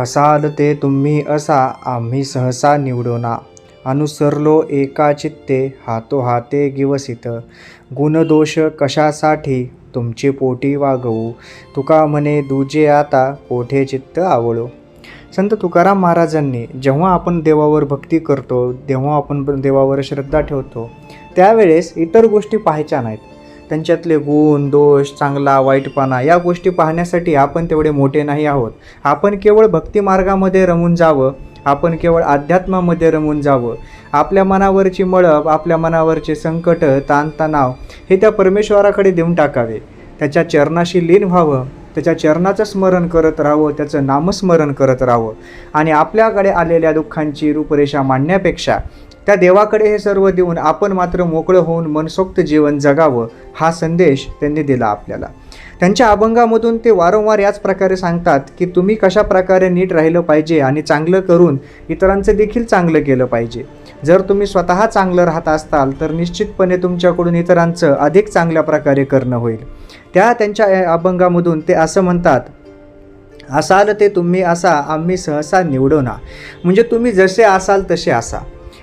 असाल ते तुम्ही असा आम्ही सहसा निवडोना. अनुसरलो एका चित्ते हातो हाते गिवसित. गुणदोष कशासाठी? तुमची पोटी वागवू. तुका म्हणे दुजे आता कोठे चित्त आवळो? संत तुकाराम महाराजांनी जेव्हा आपण देवावर भक्ती करतो तेव्हा आपण देवावर श्रद्धा ठेवतो. त्यावेळेस इतर गोष्टी पाहायच्या नाहीत. त्यांच्यातले गुण दोष चांगला वाईटपणा या गोष्टी पाहण्यासाठी आपण तेवढे मोठे नाही आहोत. आपण केवळ भक्तिमार्गामध्ये रमून जावं. आपण केवळ अध्यात्मामध्ये रमून जावं. आपल्या मनावरची मळब आपल्या मनावरचे संकट ताणतणाव हे त्या परमेश्वराकडे देऊन टाकावे. त्याच्या चरणाशी लीन व्हावं. त्याच्या चरणाचं स्मरण करत राहावं. त्याचं नामस्मरण करत राहावं. आणि आपल्याकडे आलेल्या दुःखांची रूपरेषा मांडण्यापेक्षा त्या देवाकडे हे सर्व देऊन आपण मात्र मोकळं होऊन मनसोक्त जीवन जगावं हा संदेश त्यांनी दिला आपल्याला. त्यांच्या अभंगामधून ते वारंवार याच प्रकारे सांगतात की तुम्ही कशा प्रकारे नीट राहिलं पाहिजे आणि चांगलं करून इतरांचं देखील चांगलं केलं पाहिजे. जर तुम्ही स्वतः चांगलं राहत असताल तर निश्चितपणे तुमच्याकडून इतरांचं अधिक चांगल्या प्रकारे करणं होईल. त्या त्यांच्या या अभंगामधून ते असं म्हणतात असाल ते तुम्ही असा आम्ही सहसा निवडो ना. म्हणजे तुम्ही जसे असाल तसे असा.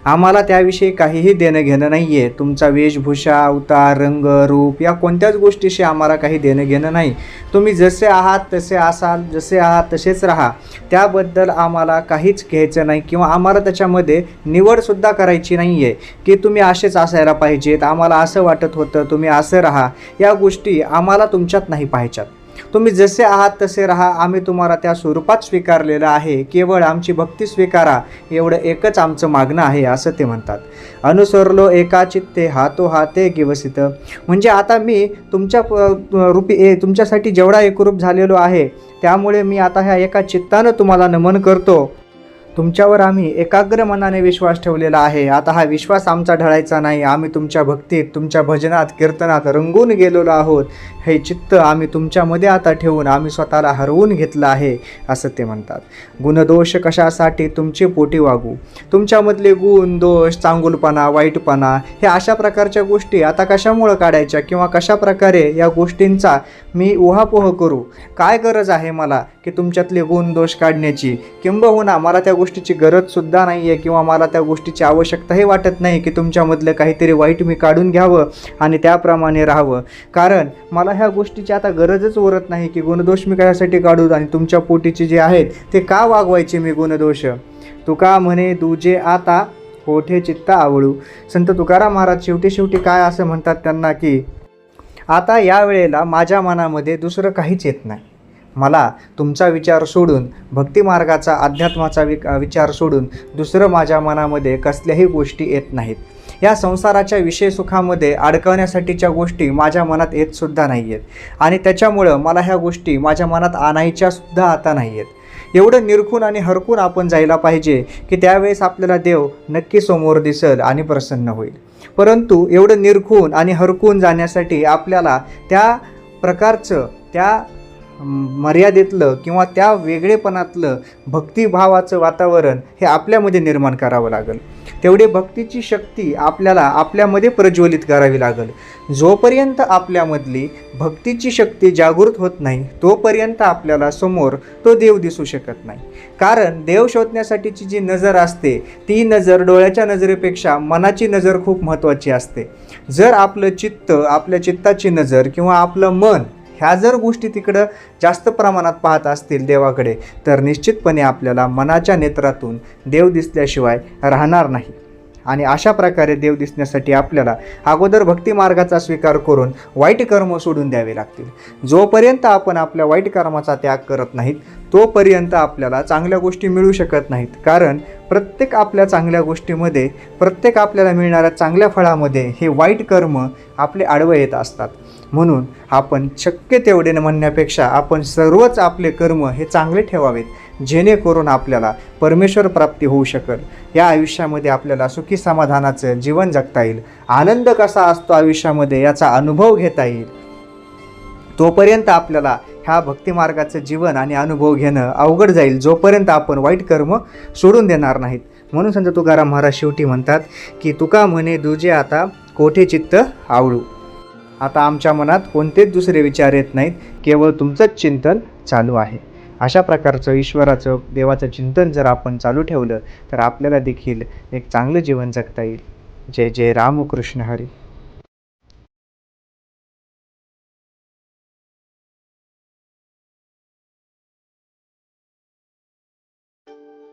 आम्हाला त्याविषयी काहीही देणं घेणं नाही आहे तुमचा वेशभूषा अवतार रंग रूप या कोणत्याच गोष्टीशी आम्हाला काही देणं घेणं नाही. तुम्ही जसे आहात तसे असाल जसे आहात तसेच राहा. त्याबद्दल आम्हाला काहीच घ्यायचं नाही किंवा आम्हाला त्याच्यामध्ये निवडसुद्धा करायची नाही आहे की तुम्ही असेच असायला पाहिजेत आम्हाला असं वाटत होतं तुम्ही असं राहा. या गोष्टी आम्हाला तुमच्यात नाही पाहिजेत तुम्ही जसे आहात तसे राहा. आम्ही तुम्हाला त्या स्वरूपात स्वीकारलेलं आहे. केवळ आमची भक्ती स्वीकारा. एवढं एकच आमचं मागणं आहे असं ते म्हणतात. अनुसरलो एका चित्ते हातो हाते गिवसित. म्हणजे आता मी तुमच्या प- रूपी ए तुमच्यासाठी जेवढा एकरूप झालेलो आहे त्यामुळे मी आता ह्या एका चित्तानं तुम्हाला नमन करतो. तुमच्यावर आम्ही एकाग्र मनाने विश्वास ठेवलेला आहे. आता हा विश्वास आमचा ढळायचा नाही. आम्ही तुमच्या भक्तीत तुमच्या भजनात कीर्तनात रंगून गेलेलो आहोत. हे चित्त आम्ही तुमच्यामध्ये आता ठेवून आम्ही स्वतःला हरवून घेतलं आहे असं ते म्हणतात. गुणदोष कशासाठी तुमची पोटी वागू? तुमच्यामधले गुण दोष चांगुलपणा वाईटपणा हे अशा प्रकारच्या गोष्टी आता कशामुळं काढायच्या किंवा कशा प्रकारे या गोष्टींचा मी उहापोह करू? काय गरज आहे मला की तुमच्यातले गुण दोष काढण्याची? किंबहुना मला त्या गोष्टीची गरजसुद्धा नाही आहे किंवा मला त्या गोष्टीची आवश्यकताही वाटत नाही की तुमच्यामधलं काहीतरी वाईट मी काढून घ्यावं आणि त्याप्रमाणे राहावं. कारण मला ह्या गोष्टीची आता गरजच उरत नाही की गुणदोष मी कशासाठी काढू आणि तुमच्या पोटीचे जे आहेत ते का वागवायचे मी गुणदोष? तुका म्हणे दुजे आता कोठे चित्त आवळू? संत तुकाराम महाराज शेवटी शेवटी काय असं म्हणतात त्यांना की आता या वेळेला माझ्या मनामध्ये दुसरं काहीच येत नाही. मला तुमचा विचार सोडून भक्तिमार्गाचा अध्यात्माचा वि विचार सोडून दुसरं माझ्या मनामध्ये कसल्याही गोष्टी येत नाहीत. या संसाराच्या विषय सुखामध्ये अडकवण्यासाठीच्या गोष्टी माझ्या मनात येतसुद्धा नाही आहेत आणि त्याच्यामुळं मला ह्या गोष्टी माझ्या मनात आणायच्यासुद्धा आता नाही आहेत एवढं निरखून आणि हरकून आपण जायला पाहिजे की त्यावेळेस आपल्याला देव नक्की समोर दिसल आणि प्रसन्न होईल. परंतु एवढं निरखून आणि हरकून जाण्यासाठी आपल्याला त्या प्रकारचं त्या मर्यादेतलं किंवा त्या वेगळेपणातलं भक्तिभावाचं वातावरण हे आपल्यामध्ये निर्माण करावं लागेल. तेवढे भक्तीची शक्ती आपल्याला आपल्यामध्ये प्रज्वलित करावी लागेल. जोपर्यंत आपल्यामधली भक्तीची शक्ती जागृत होत नाही तोपर्यंत आपल्याला समोर तो देव दिसू शकत नाही. कारण देव शोधण्यासाठीची जी नजर असते ती नजर डोळ्याच्या नजरेपेक्षा मनाची नजर खूप महत्त्वाची असते. जर आपलं चित्त आपल्या चित्ताची नजर किंवा आपलं मन ह्या जर गोष्टी तिकडं जास्त प्रमाणात पाहत असतील देवाकडे तर निश्चितपणे आपल्याला मनाच्या नेत्रातून देव दिसल्याशिवाय राहणार नाही. आणि अशा प्रकारे देव दिसण्यासाठी आपल्याला अगोदर भक्ती मार्गाचा स्वीकार करून वाईट कर्म सोडून द्यावे लागतील. जोपर्यंत आपण आपल्या वाईट कर्माचा त्याग करत नाहीत तोपर्यंत आपल्याला चांगल्या गोष्टी मिळू शकत नाहीत. कारण प्रत्येक आपल्या चांगल्या गोष्टीमध्ये प्रत्येक आपल्याला मिळणाऱ्या चांगल्या फळामध्ये हे वाईट कर्म आपले आडवं येत असतात. म्हणून आपण शक्य तेवढे न म्हणण्यापेक्षा आपण सर्वच आपले कर्म हे चांगले ठेवावेत. जेणेकरून आपल्याला परमेश्वर प्राप्ती होऊ शकेल. या आयुष्यामध्ये आपल्याला सुखी समाधानाचं जीवन जगता येईल. आनंद कसा असतो आयुष्यामध्ये याचा अनुभव घेता येईल. तोपर्यंत आपल्याला ह्या भक्तिमार्गाचं जीवन आणि अनुभव घेणं अवघड जाईल. जोपर्यंत आपण वाईट कर्म सोडून देणार नाहीत. म्हणून संत तुकाराम महाराज शेवटी म्हणतात की तुका म्हणे दुजे आता कोठे चित्त आवळू? आता आमच्या मनात कोणतेच दुसरे विचार येत नाहीत. केवळ तुमचंच चिंतन चालू आहे. अशा प्रकारचं ईश्वराचं देवाचं चिंतन जर आपण चालू ठेवलं तर आपल्याला देखील एक चांगलं जीवन जगता येईल. जय जय रामकृष्ण हरी.